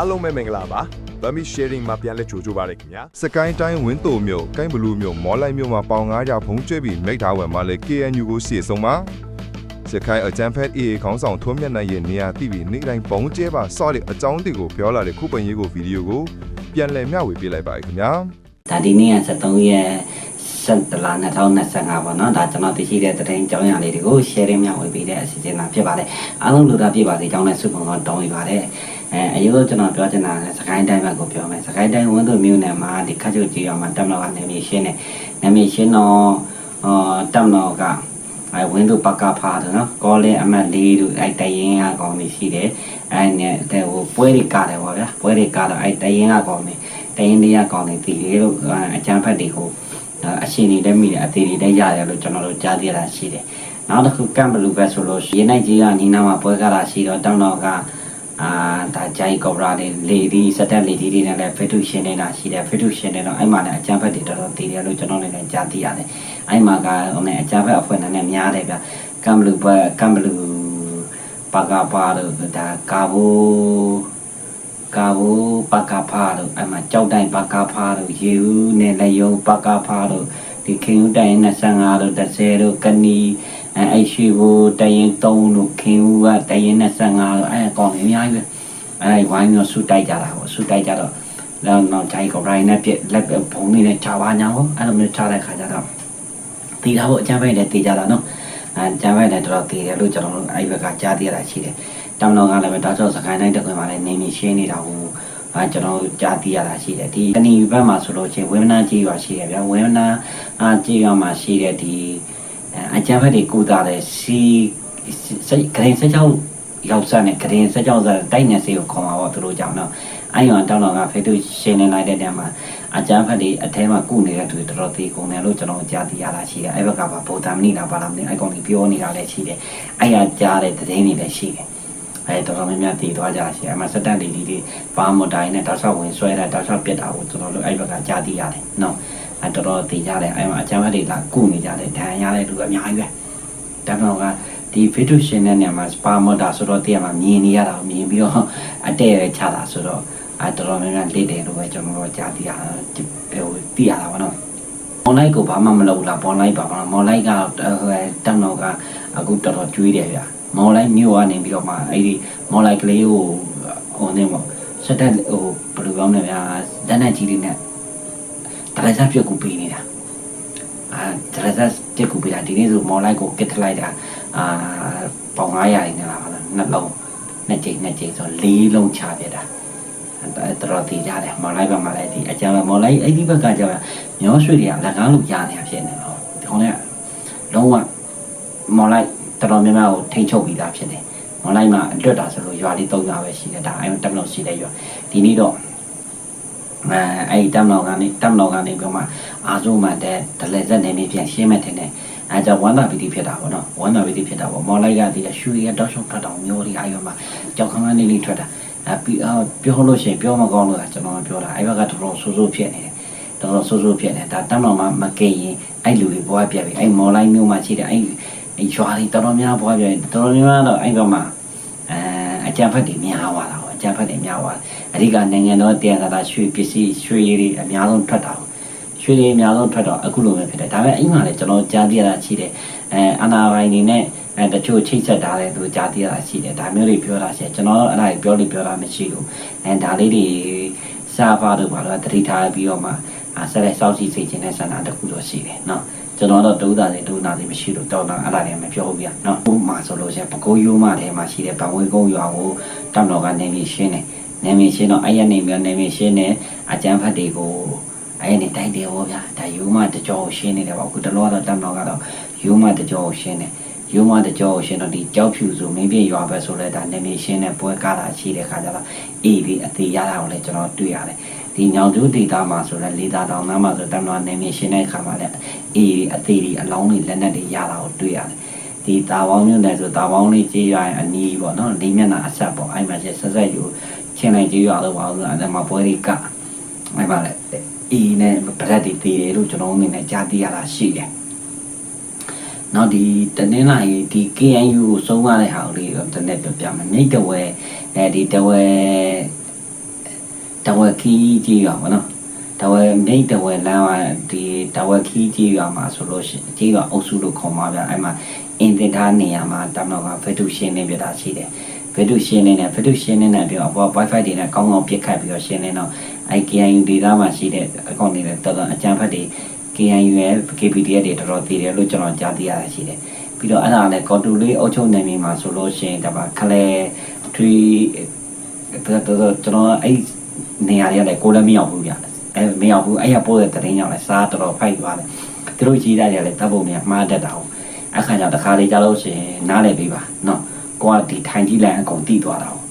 အားလုံးပဲမင်္ဂလာပါဗမီ sharing မှာပြန်လဲကြိုကြပါရခင်ဗျာစကိုင်းတိုင်းဝင်းတိုမြို့ကိုင်းဘလူးမြို့မော်လိုက်မြို့မှာပေါင်900ဖုံးကျွေးပြီးမိထားဝယ်မှာလေ KNU ကိုစီဆုံးပါစကိုင်းအကြံဖက် AA ခေါင်းဆောင်ထွန်းမြတ်နိုင်ရဲ့နေရာတိပြီးနေ့တိုင်းပုံကျဲပါစော့တဲ့အကြောင်းတွေကိုပြောလာတဲ့ခုပန်ရေးကိုဗီဒီယိုကိုပြန်လည်မျှဝေပေးလိုက်ပါရခင်ဗျာဒါဒီနေ့က73ရက်7လ2025ပေါ့နော်ဒါကျွန်တော်သိရှိတဲ့သတင်းကြောင်းရလေးတွေကို sharing မျှဝေပေးတဲ့အစီအစဉ်လာဖြစ်ပါတယ်အားလုံးလူသားပြပါစေကြောင်းနဲ့ဆုပုံတော့တောင်းပေးပါတယ် အဲအရင်ကကျွန်တော်ပြောချင်တာကစကိုင်းတိုင်းဘက်ကိုပြောမယ်စကိုင်းတိုင်းဝန်သူမြို့နယ်မှာဒီခတ်ချုတ်ကြီးအောင်မှာတက်မတော်ကနေမြေရှင်းတယ်နေမြေရှင်းတော့အာတက်မတော်ကအဲဝင်းသူပကဖာတယ်နော်ကောလင်းအမတ်လေးတို့အဲတရင်ကကောင်းနေရှိတယ်အဲနဲ့တဲ့ဟိုပွဲတွေကားတယ်ပေါ့ဗျာပွဲတွေကားတော့အဲတရင်ကကောင်းနေတရင်လေးကကောင်းနေတည်လေးလို့အချမ်းဖက်တွေဟိုအရှင်နေတက်မိတယ်အသေးတွေတက်ရတယ်လို့ကျွန်တော်တို့ကြားသိရတာရှိတယ်။နောက်တစ်ခုကမ်ဘလူပဲဆိုလို့ရေနိုင်ကြီးကညီနာမှာပွဲကားတာရှိတော့တောင်းတော့က အာဒါဂျိုင်ကော်ဘရာတွေလေဒီစက်တက်လေဒီတွေနဲ့လည်းဖက်တူရှင်နေတာရှိတယ်ဖက်တူရှင်နေတော့အဲ့မှာလည်းအကြမ်းဖက်တွေတော်တော်တည်တယ်လို့ကျွန်တော်လည်းကြားသိရတယ်။အဲ့မှာကဟိုနဲ့အကြမ်းဖက်အဖွဲ့နဲ့များတယ်ဗျ။ကမ်ဘလူပဲကမ်ဘလူပါကပါတော့ဒါကာဘူကာဘူပကဖာတို့အမကြောက်တိုင်းပကဖာတို့ရေဦးနဲ့လည်းယုံပကဖာတို့ဒီခင်ဦးတိုင်း25တို့30တို့ကနီ အဲအဲ့ရှိဘူတရင်3တို့ခင်ဦးကတရင်25တို့အဲကောင်းနေအများကြီးပဲအဲဝိုင်းမျိုးဆူတိုက်ကြတာပေါ့ဆူတိုက်ကြတော့နောက်နောက်ဂျိုင်ကောဘရိုင်းနဲ့ပြက်လက်ဘုံနေနဲ့ခြာပါညာပေါ့အဲ့လိုမျိုးခြာတဲ့ခါကျတော့တီတာပေါ့အကျမ်းပိုင်လည်းတီကြတာနော်အဲအကျမ်းပိုင်လည်းတော်တော်တီတယ်လို့ကျွန်တော်တို့အဲ့ဘက်ကကြားသိရတာရှိတယ်တောင်တော်ကလည်းပဲတောက်ချောက်စကိုင်းတိုင်းတက်ခွင်မှာလည်းနေနေရှင်းနေတာကိုအဲကျွန်တော်ကြားသိရတာရှိတယ်ဒီကဏီဘက်မှာဆိုလို့ချင်းဝင်းမနာကြီးရွာရှိတယ်ဗျာဝင်းမနာအာကြီးရွာမှာရှိတဲ့ဒီ အကြမ်းဖက်တွေကိုတာတဲ့စီစိတ်ဂရင်စကြောက်ရောက်စတဲ့ဂရင်စကြောက်စတဲ့တိုက်နေစေကိုခေါ်မှာပေါ့သူတို့ကြောင့်တော့အဲ့ရောတောင်တော်ကဖေတူရှင်းနေလိုက်တဲ့တည်းမှာအကြမ်းဖက်တွေအထဲမှာကုနေတဲ့သူတွေတော်တော်သေးကုန်တယ်လို့ကျွန်တော်ကြားသိရတာရှိတယ်အဲ့ဘက်ကပါဗုဒ္ဓမဏိလာပါလာမသိအဲ့ကောင်ကြီးပြောနေတာလည်းရှိတယ်အဲ့ရကြားတဲ့သတင်းတွေလည်းရှိတယ်အဲတော်တော်များများတည်သွားကြရှိအမစက်တန်လီဒီတွေပါမတိုင်းနဲ့တောက်လျှောက်ဝင်ဆွဲတာတောက်လျှောက်ပြက်တာကိုကျွန်တော်တို့အဲ့ဘက်ကကြားသိရတယ်နော် အဲတော်တော်တည်ကြတယ်အဲမှာအကြမ်းဖက်တွေလာကုနေကြတယ်ဒဏ်ရာရတဲ့လူအများကြီးပဲဒါပေမဲ့ကဒီဗီဒိုရှင်တဲ့နေရာမှာစပါမော်တာဆိုတော့တရားမှာမြင်နေရတာကိုမြင်ပြီးတော့အတဲ့ရချတာဆိုတော့အဲတော်တော်များများလေးတယ်လို့ပဲကျွန်တော်တို့ကြားသိရတာဟိုသိရတာပါနော်မော်လိုက်ကိုဘာမှမလုပ်ဘူးလားမော်လိုက်ပါမလားမော်လိုက်ကတော့ဟိုတန်တော်ကအခုတော်တော်ကျွေးတယ်ဗျာမော်လိုက်မြို့ကနေပြီးတော့မှအဲ့ဒီမော်လိုက်ကလေးကိုဟိုနေပေါ့စက်တက်ဟိုဘယ်လိုကောင်းလဲဗျာတန်းနဲ့ကြီးလေးနဲ့တ ရဇက်ပြုတ်ကူပေးနေတာအာတရဇက်ပြုတ်ကူပေးတာဒီနေ့ဆိုမော်လိုက်ကိုကစ်ထလိုက်တာအာပေါင်900ရင်းနဲ့လားဟုတ်လားနှလုံးနှစ်ကြိမ်နှစ်ကြိမ်ဆို၄လုံးချပြတာတော်တော်တည်ကြတယ်မော်လိုက်ဘက်မှာလည်းဒီအကြမ်းပဲမော်လိုက်အဲ့ဒီဘက်ကကျတော့မျောရွှေတွေကလက်ကားလို့ရနေတာဖြစ်နေတော့ဒီကောင်လေးကလုံးဝမော်လိုက်တော်တော်များများကိုထိန်းချုပ်ပြီးသားဖြစ်တယ်မော်လိုက်မှာအတွတ်တာဆိုလို့ရွာလေး၃ရွာပဲရှိတယ်ဒါအဲ့တက်မလို့ရှိတဲ့ရွာဒီနေ့တော့ အဲအဲ့ဒီတက်မလို့ကနေတက်မလို့ကနေပြီးမှအာဇုမှတဲ့ဒလဲဇက်နေနေပြန်ရှင်းမဲ့တင်တယ်အဲကြောင့်ဝမ်းသာပီတိဖြစ်တာပေါ့နော်ဝမ်းသာပီတိဖြစ်တာပေါ့မော်လိုက်ကဒီရွှေရတောက်ရှုံထွက်တောင်မျိုးတွေအဲ့ရွာမှာကြောက်ခမန်းလေးလေးထွက်တာအပြီးအော်ပြောလို့ရှိရင်ပြောမကောင်းလို့ကျွန်တော်ပြောတာအဲ့ဘက်ကတော်တော်ဆိုးဆိုးဖြစ်နေတယ်တော်တော်ဆိုးဆိုးဖြစ်နေဒါတမ်းတော်မှမကင်ရင်အဲ့လူတွေဘွားပြက်ပြီအဲ့မော်လိုက်မျိုးမှာရှိတယ်အဲ့အဲ့ရွာတွေတော်တော်များဘွားပြက်တော်တော်များတော့အဲ့ဘက်မှာအဲအကြံဖက်တွေများသွားတာပေါ့အကြံဖက်တွေများသွား အဓိကနိုင်ငံတော်တရားသာရွှေပစ္စည်းရွှေရည်တွေအများဆုံးထွက်တာရွှေရည်အများဆုံးထွက်တော့အခုလိုပဲဖြစ်တယ်ဒါပေမဲ့အဲ့မှာလည်းကျွန်တော်ကြားသိရတာရှိတယ်အဲအနာပိုင်းနေနဲ့အဲတချို့ချိတ်ဆက်ထားတဲ့သူကြားသိရတာရှိတယ်ဒါမျိုးတွေပြောတာရှိတယ်ကျွန်တော်တို့အဲ့ဒါတွေပြောလို့ပြောတာမရှိဘူးအဲဒါလေးတွေစာဖာတို့ဘာလို့တတိထားပြီးတော့မှအာဆက်လက်စောင့်ကြည့်စေခြင်းနဲ့ဆန္ဒတစ်ခုတော့ရှိတယ်နော်ကျွန်တော်တော့ဒုသားတွေဒုသားတွေမရှိလို့တောင်းတာအဲ့ဒါတွေမပြောဘူးဗျာနော်ဥပမာဆိုလို့ရှိရင်ပကိုးရိုးမထဲမှာရှိတဲ့ဗဝေကုန်းရွာကိုတောင်းတော်ကနေပြီးရှင်းတယ် နေမရှင်းတော့အဲ့ရနေပြီးနေမရှင်းတယ်အကျန်းဖတ်တွေကိုအဲ့ရနေတိုက်တယ်ဟောဗျာဒါယူမတကြောရှင်းနေတယ်ပေါ့အခုတလောကတော့တောင်းတော်ကတော့ယူမတကြောရှင်းတယ်ရုံးမတကြောရှင်တော့ဒီကြောက်ဖြူဆိုမင်းပြရွာပဲဆိုလဲဒါနေမရှင်းတဲ့ပွဲကားတာရှိတဲ့ခါကျတော့အေးဒီအသေးရတာကိုလည်းကျွန်တော်တွေ့ရတယ်ဒီညောင်ကျိုးဒေတာမှာဆိုလဲလေးသားတောင်သားမှာဆိုတမ်းတော့နေမရှင်းတဲ့ခါမှာလည်းအေးဒီအသေးဒီအလောင်းတွေလက်နက်တွေရတာကိုတွေ့ရတယ်ဒီတာပေါင်းမျိုးနဲ့ဆိုတာပေါင်းလေးကြေးရရင်အနီးပေါ့နော်လေးမျက်နှာအဆက်ပေါ့အဲ့မှာကျဆက်ဆက်ယူ ချင်းလိုက်ကြေးရတော့ပါလို့အဲ့မှာပွဲတွေကအဲ့မှာလည်းအေးနဲ့ဗရက်တွေတည်တယ်လို့ကျွန်တော်အနေနဲ့ကြားသိရတာရှိတယ်နောက်ဒီတနင်္လာရီဒီ KNU ကိုစုံရတဲ့ဟာလေးတော့တနေ့ပြပြမယ်မြိတ်တဝဲအဲဒီတဝဲတဝက်ခီးကြီးရွာပေါ့နော်တဝက်မိတ်တဝက်လမ်းကဒီတဝက်ခီးကြီးရွာမှာဆိုလို့ရှိရင်ကြီးရွာအုပ်စုလို့ခေါ်မှာဗျအဲ့မှာအင်တင်ထားနေရာမှာတမတော်ကဖက်ထုရှင်းနေပြတာရှိတယ် ဖက်ထုရှင်းနေတယ်ဖက်ထုရှင်းနေတဲ့ပြောအပေါ် wifi တွေနဲ့ကောင်းကောင်းပြစ်ခတ်ပြီးတော့ရှင်းနေတော့ IKNU ဒေတာမှာရှိတဲ့အကောင့်တွေလည်းတော်တော်အကြံဖတ်တွေ KNU ရဲ့ KPDF တွေတော်တော်တည်တယ်လို့ကျွန်တော်ကြားသိရတာရှိတယ်ပြီးတော့အဲ့ဒါလည်းကော်တူလေးအုပ်ချုပ်နေမြေမှာဆိုလို့ရှိရင်ဒါပါခလဲထွီတော်တော်ကျွန်တော်အဲ့နေရာတွေကလည်းကိုလည်းမရောက်ဘူးဗျအဲမရောက်ဘူးအဲ့ရပို့တဲ့တရင်ရောက်လဲစားတော်တော်ဖိုက်သွားတယ်သူတို့ကြီးတဲ့တွေကလည်းတပ်ပုံများမှားတတ်တာဟုတ်အခါကျတော့တစ်ခါလေးကြားလို့ရှိရင်နားလည်ပေးပါနော် ကိုကဒီထိုင်ကြည့်လိုက်အကုန်တိသွားတာဟုတ်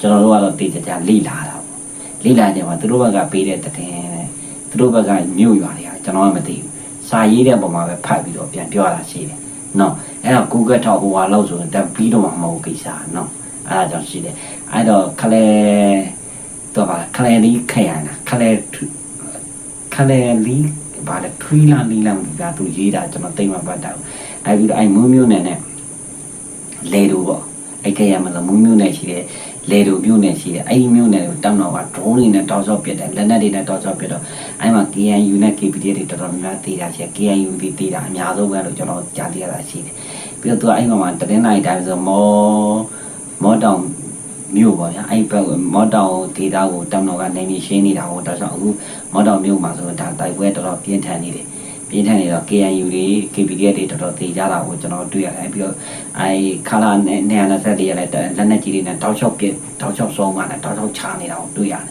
ကျွန်တော်တို့ကတော့တေးကြကြလိလာတာပေါ့လိလာနေမှာသူတို့ဘက်ကပေးတဲ့တရင်သူတို့ဘက်ကမြို့ရွာတွေကကျွန်တော်ကမသိဘူးစာရေးတဲ့ပုံမှာပဲဖတ်ပြီးတော့ပြန်ပြောတာရှိတယ်နော်အဲ့တော့ Google ထောက်ဟိုဟာလောက်ဆိုရင်တက်ပြီးတော့မှမဟုတ်ကိစ္စနော်အဲ့ဒါကြောင့်ရှိတယ်အဲ့တော့ခလဲတော့ပါခလဲလေးခရနာခလဲခလဲလေးဘာလဲထရီလာလီလာကသူရေးတာကျွန်တော်တိတ်မပတ်တာအဲ့ပြီးတော့အဲ့မွန်းမျိုးနဲ့နဲ့လေတူပေါ့ အဲ့ခရမှာမွန်းမျိုးနဲ့ရှိတယ်လေတူမျိုးနဲ့ရှိတယ်အဲ့ဒီမျိုးနဲ့တောင်းတော့က drone တွေနဲ့တောက်ဆော့ပစ်တယ်လက်နက်တွေနဲ့တောက်ဆော့ပစ်တော့အဲ့မှာ KNU နဲ့ KPD တွေတော်တော်များများသေးတာရှိတယ် KNU တွေသေးတာအများဆုံးပဲလို့ကျွန်တော်ကြားသိရတာရှိတယ်ပြီးတော့သူကအဲ့မှာတရင်နိုင်တိုင်းဆိုမောမောတောင်မြို့ပေါ့ဗျာအဲ့ဘက်မောတောင်ဒေတာကိုတောင်တော်ကနေမြေရှင်းနေတာကိုတောက်ဆော့အခုမောတောင်မြို့မှာဆိုဒါတိုက်ပွဲတော်တော်ပြင်းထန်နေတယ် ပြင်းထန်နေတော့ KNU တွေ KPD တွေတော်တော်သေးကြတာကိုကျွန်တော်တွေ့ရတယ်ပြီးတော့အဲ့ခလာနဲ့နေရာနဲ့ဆက်တွေရလဲလက်နက်ကြီးတွေနဲ့တောက်ချောက်ပြတောက်ချောက်ဆုံးမှလည်းတောက်ချောက်ချနေတာကိုတွေ့ရတယ်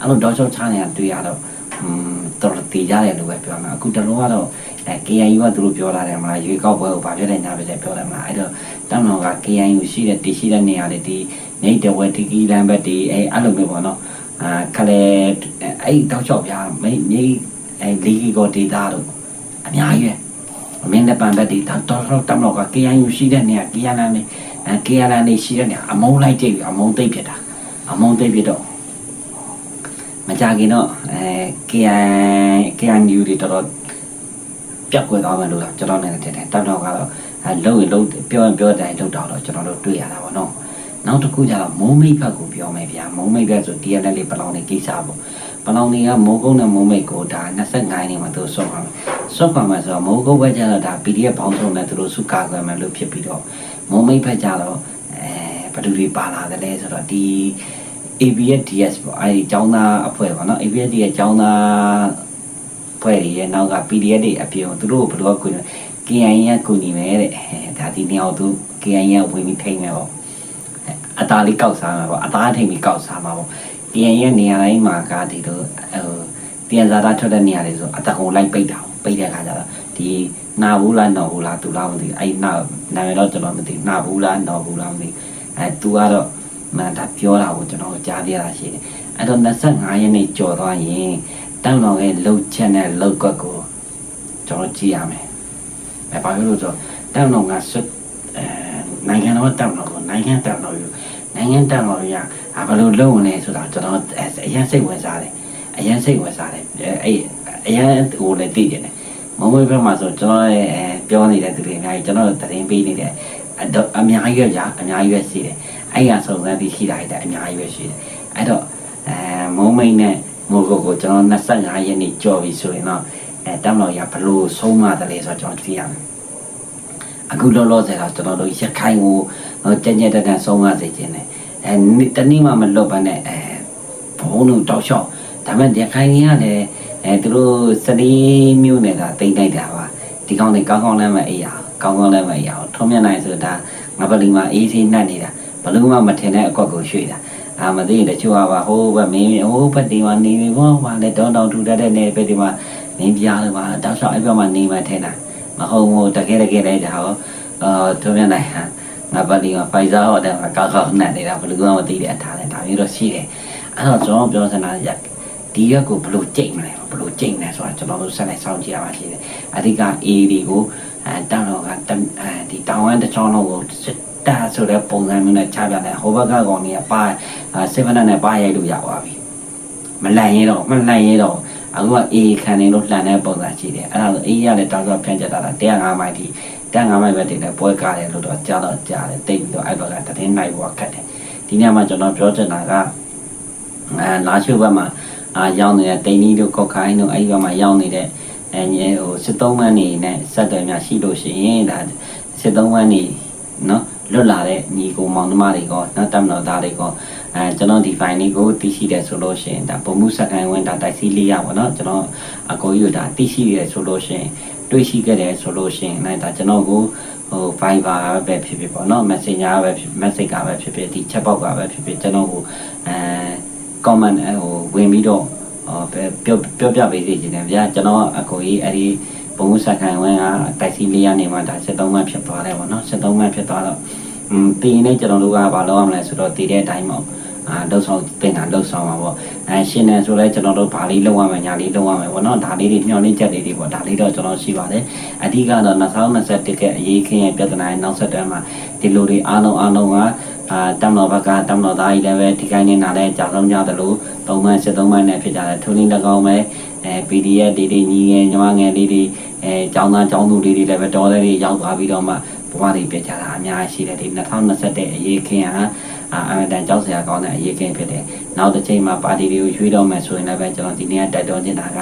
အဲ့လိုတောက်ချောက်ချနေတာတွေ့ရတော့อืมတော်တော်သေးကြတယ်လို့ပဲပြောမှာအခုတလုံးကတော့အဲ KNU ကသူတို့ပြောလာတယ်မလားရွေးကောက်ပွဲကိုဗာပြတဲ့ညာပြတဲ့ပြောတယ်မလားအဲ့တော့တောင်တော်က KNU ရှိတဲ့တရှိတဲ့နေရာတွေဒီနေတဝဲတီကီလမ်းဘက်ဒီအဲအဲ့လိုမျိုးပေါ့နော်အာခလေအဲ့တောက်ချောက်ပြမိမိအဲလီဂီကိုဒေတာတို့ အများကြီးပဲမင်းတဲ့ပန်ဘက်ဒီတောက်တော့တောင်တော်က KNU ရှိတဲ့နေရာ KNU နဲ့အဲ KNU နေရှိတဲ့နေရာအမုံလိုက်ကြည့်အမုံသိပ်ဖြစ်တာအမုံသိပ်ဖြစ်တော့မကြခင်တော့အဲ KN KNU တွေတော်တော်ပြတ်ကွယ်သွားမယ်လို့တော့ကျွန်တော်လည်းထင်တယ်တောက်တော့ကတော့အဲလုံးရင်လုံးပြောရင်ပြောတဲ့အတိုင်းလုံးတော့တော့ကျွန်တော်တို့တွေ့ရတာပေါ့နော်နောက်တစ်ခုကျတော့မုံမိတ်ဘက်ကိုပြောမယ်ဗျာမုံမိတ်ဘက်ဆို TNL လေးပလောင်နေကိစ္စပေါ့ပလောင်နေကမိုးကုန်းနဲ့မုံမိတ်ကိုဒါ25နေမှာသူဆွတ်ပါမယ် ဆွတ်ပါမယ်ဆိုတော့မိုးကုန်းဘက်ကျတော့ဒါ PDF ပေါင်းစုံနဲ့သူတို့စုကာကွယ်မယ်လို့ဖြစ်ပြီးတော့မုံမိတ်ဘက်ကျတော့အဲဘယ်သူတွေပါလာတယ်လဲဆိုတော့ဒီ ABSDS ပေါ့အဲဒီចောင်းသားအဖွဲ့ပေါ့နော် ABSD ရဲ့ចောင်းသားအဖွဲ့တွေရဲ့နောက်က PDF တွေအပြင်သူတို့ဘယ်လိုကူညီ KIN ကကူညီမယ်တဲ့အဲဒါဒီနေအောင်သူ KIN ကဝင်ပြီးထိန်းမယ်ပေါ့အသားလေးကောက်စားမှာပေါ့အသားထိန်ပြီးကောက်စားမှာပေါ့ KIN ရဲ့နေရာတိုင်းမှာကဒီလိုဟိုတရားဇာတာထွက်တဲ့နေရာတွေဆိုအတကုံလိုက်ပိတ်တာ ပိတ်တဲ့ခါကျတော့ဒီနာဘူးလားနော်ဘူးလားသူလားမသိဘူးအဲ့နာနာမည်တော့ကျွန်တော်မသိဘူးနာဘူးလားနော်ဘူးလားမသိဘူးအဲသူကတော့မှန်တာပြောတာကိုကျွန်တော်ကြားပြရတာရှိတယ်အဲ့တော့25ရက်နေ့ကြော်သွားရင်တောင်းတော်ရဲ့လှုပ်ချက်နဲ့လှုပ်ကွက်ကိုကျွန်တော်ကြည့်ရမယ်။အဲဘာလို့လဲဆိုတော့တောင်းတော်ကဆွအဲနိုင်ငံတော်တောင်းတော်ကိုနိုင်ငံတောင်းတော်ယူနိုင်ငံတောင်းတော်ရအဘယ်လိုလုပ်ဝင်လဲဆိုတော့ကျွန်တော်အရင်စိတ်ဝင်စားတယ်။အရင်စိတ်ဝင်စားတယ်။အဲ့ အရင်ဟိုလည်းသိတယ်။မမွေးဘက်မှာဆိုကျွန်တော်ရဲ့ပြောနေတဲ့သူတွေအများကြီးကျွန်တော်သတင်းပေးနေတယ်အများကြီးရအများကြီးပဲရှိတယ်။အဲ့ရစုံစမ်းပြီးရှိတာတွေအများကြီးပဲရှိတယ်အဲ့တော့အဲမုံမိတ်နဲ့မိုးကုတ်ကိုကျွန်တော်25ရက်နေ့ကြော်ပြီဆိုရင်တော့အဲတမတော်ရဘလို့ဆုံးမတယ်လဲဆိုတော့ကျွန်တော်သိရမယ်အခုလောလောဆယ်တော့ကျွန်တော်တို့ရခိုင်ကိုကြက်ကြက်တက်တက်ဆုံးမစေခြင်းနဲ့အဲတနည်းမှမလွတ်ပါနဲ့အဲဘုံတို့တောက်လျှောက်ဒါပေမဲ့ရခိုင်ကြီးကလည်း အဲသူတို့စတိမျိုးနဲ့ကတိမ့်လိုက်တာပါဒီကောင်းတွေကောင်းကောင်းလည်းမအေးရအောင်ကောင်းကောင်းလည်းမအေးရအောင်ထုံးမြတ်နိုင်ဆိုတာငါပလီမှာအေးစေးနှက်နေတာဘလို့မှမထင်တဲ့အကွက်ကိုရွှေ့တာအာမသိရင်တချို့ကပါဟိုးဘက်မင်းဟိုးဘက်ဒီမှာနေပြီဘောပါလေတောင်းတောင်းထူတတ်တဲ့နေဘက်ဒီမှာမင်းပြားလို့ပါတောက်လျှောက်အဲ့ဘက်မှာနေမှထင်တာမဟုတ်ဘူးတကယ်တကယ်လိုက်တာဟောအာသူမြန်နိုင်ဟာငါပါလီမှာဖိုင်ဇာဟောတဲ့မှာကောက်ကောက်နှက်နေတာဘလို့မှမသိတဲ့အထားနဲ့ဒါမျိုးတော့ရှိတယ်အဲ့တော့ကျွန်တော်ပြောစမ်းတာ ဒီရက်ကိုဘလို့ကြိတ်မလဲဘလို့ကြိတ်မလဲဆိုတာကျွန်တော်တို့ဆက်လိုက်စောင့်ကြည့်ရပါရှိတယ်အဓိက A တွေကိုအဲတောင်းတော့ကအဲဒီတောင်းဝမ်းတစ်ချောင်းလုံးကိုတာဆိုတဲ့ပုံစံမျိုးနဲ့ချပြတယ်ဟိုဘက်ကကောင်ကြီးကပါစေဗနနဲ့ပါရိုက်လို့ရသွားပြီမလန့်ရဲတော့မလန့်ရဲတော့အခုကအေးခံနေလို့လှန်တဲ့ပုံစံရှိတယ်အဲ့ဒါဆိုအေးရလည်းတောင်းဆိုဖြန့်ကျက်တာ105မိုင်ထိ105မိုင်ပဲတင်တယ်ပွဲကားတယ်လို့တော့ကြားတော့ကြားတယ်တိတ်ပြီးတော့အဲ့ဘက်ကတည်င်းနိုင်ဘွားခတ်တယ်ဒီနေ့မှကျွန်တော်ပြောချင်တာကအဲလာရှုဘက်မှာ အာရောက်နေတဲ့တိန်ကြီးတို့ကောက်ခိုင်းတို့အဲဒီဘက်မှာရောက်နေတဲ့အဲညဟိုစစ်သုံးမန်းနေနဲ့စက်တယ်များရှိလို့ရှိရင်ဒါစစ်သုံးမန်းနေနော်လွတ်လာတဲ့ညီကိုမောင်နှမတွေကောနော်တက်မတော်သားတွေကောအဲကျွန်တော်ဒီ file လေးကိုသိရှိတယ်ဆိုလို့ရှိရင်ဒါပုံမှုစကန်ဝင်ဒါတိုက်စီလေးရပါတော့ကျွန်တော်အကိုကြီးတို့ဒါသိရှိရတယ်ဆိုလို့ရှိရင်တွေ့ရှိခဲ့တယ်ဆိုလို့ရှိရင်လည်းဒါကျွန်တော်ကိုဟို Viber ပဲဖြစ်ဖြစ်ပေါ့နော် Messenger ပဲဖြစ် message ကပဲဖြစ်ဖြစ်ဒီ chat box ကပဲဖြစ်ဖြစ်ကျွန်တော်ကိုအဲ comment ဟိုဝင်ပြီးတော့ဟောပြောပြောပြပေးစီခြင်းတယ်ဗျာကျွန်တော်အကိုကြီးအဲ့ဒီဘုံစခိုင်ဝင်းကတိုက်စီလေးရနေမှာဒါ73မှတ်ဖြစ်သွားတယ်ပေါ့နော်73မှတ်ဖြစ်သွားတော့อืมတည်နေကျွန်တော်တို့ကဘာလုပ်ရမလဲဆိုတော့တည်တဲ့အတိုင်းပေါ့အာလှုပ်ဆောင်တင်တာလှုပ်ဆောင်ပါပေါ့အဲရှင်းတယ်ဆိုလဲကျွန်တော်တို့ဘာလေးလုပ်ရမယ်ညာလေးလုပ်ရမယ်ပေါ့နော်ဒါလေးတွေညှော်နှိမ့်ချက်လေးတွေပေါ့ဒါလေးတော့ကျွန်တော်ရှိပါတယ်အဓိကတော့2021ကအရေးခင်းရဲ့ပြဿနာရဲ့နောက်ဆက်တွဲမှာဒီလိုတွေအားလုံးအားလုံးက အာတမ်တော်ဘက်ကတမ်တော်သားကြီးလည်းပဲဒီကိုင်းနေတာလည်းကြာဆုံးကြသလိုသုံးမှ73မှနဲ့ဖြစ်ကြတယ်ထိုနည်း၎င်းပဲအဲ PDF တွေတွေညီငယ်ညီမငယ်လေးတွေအဲကျောင်းသားကျောင်းသူလေးတွေလည်းပဲတော်တယ်တွေရောက်သွားပြီးတော့မှဘဝတွေပြကြတာအများကြီးရှိတယ်ဒီ2021အရေးခင်းဟာ အာအမတန်ကြောက်စရာကောင်းတဲ့အရေးခင်းဖြစ်တယ်နောက်တစ်ချိန်မှာပါတီတွေကိုရွေးတော့မယ်ဆိုရင်လည်းကျွန်တော်ဒီနေ့တက်တော်နေတာက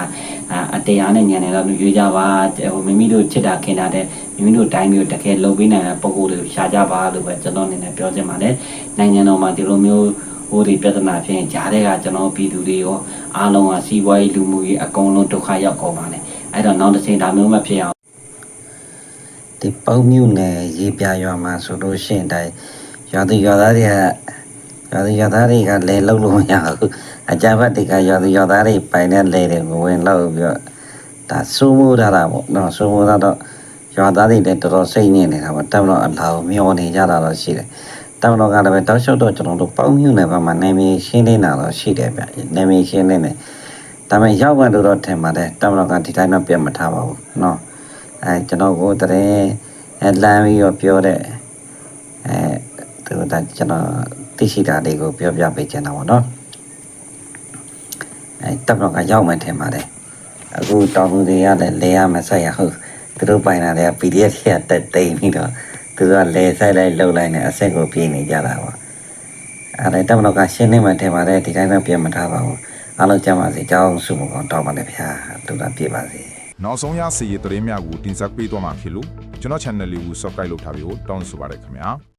အအတရားနဲ့ညံနေတော့ရွေးကြပါဟိုမိမိတို့ချစ်တာခင်တာတဲ့မိမိတို့တိုင်းမျိုးတကယ်လုပ်ပေးနိုင်တဲ့ပုံကိုယ်တွေကိုရှာကြပါလို့ပဲကျွန်တော်အနေနဲ့ပြောချင်ပါတယ်နိုင်ငံတော်မှာဒီလိုမျိုးဟိုဒီပြဿနာဖြစ်ရင်ဂျားတဲ့ကကျွန်တော်ပြည်သူတွေရောအားလုံးကစီးပွားရေးလူမှုရေးအကုန်လုံးဒုက္ခရောက်ကုန်ပါနဲ့အဲ့တော့နောက်တစ်ချိန်ဒါမျိုးမဖြစ်အောင်ဒီပုံမြူနယ်ရေးပြရွာမှာဆိုလို့ရှိရင်တိုင် ရွာသူရွာသားတွေကရွာသူရွာသားတွေကလဲလုံးလို့မရဘူးအကြမ်းဖက်တွေကရွာသူရွာသားတွေပိုင်တဲ့လဲတွေကိုဝင်လောက်ပြီးတော့ဒါစိုးမိုးထားတာပေါ့နော်စိုးမိုးထားတော့ရွာသားတွေလည်းတော်တော်စိတ်ညစ်နေတာပေါ့တက်မတော့အလားကိုမျောနေကြတာတော့ရှိတယ်တက်မတော့ကလည်းပဲတောက်လျှောက်တော့ကျွန်တော်တို့ပုံမြူနယ်ဘက်မှာနေမီရှင်းနေတာတော့ရှိတယ်ဗျနေမီရှင်းနေတယ်ဒါပေမဲ့ရောက်မှတော့ထင်ပါတယ်တက်မတော့ကဒီတိုင်းတော့ပြတ်မထားပါဘူးနော်အဲကျွန်တော်ကိုတရင်အဲလမ်းပြီးတော့ပြောတဲ့အဲ သူကကျွန်တော်သိရှိတာလေးကိုပြောပြပေးချင်တာပေါ့နော်အဲတပ်တော့ကရောက်မှထင်ပါတယ်အခုတောင်သူတွေကလည်းလဲရမဆက်ရဟုတ်သူတို့ပိုင်တာတွေက PDF တွေကတက်တိန်ပြီးတော့သူတို့ကလဲဆိုင်လိုက်လှုပ်လိုက်နေအဆက်ကိုပြေးနေကြတာပေါ့အဲတပ်တော့ကရှင်းနေမှထင်ပါတယ်ဒီတိုင်းတော့ပြင်မထားပါဘူးအားလုံးကြမ်းပါစေကြောင်းစုမကောင်တောင်းပါလေဗျာသူကပြေးပါစေနောက်ဆုံးရစီရေးသတင်းများကိုတင်ဆက်ပေးသွားမှာဖြစ်လို့ကျွန်တော် channel လေးကို subscribe လုပ်ထားပြီးတော့တောင်းဆိုပါရခင်ဗျာ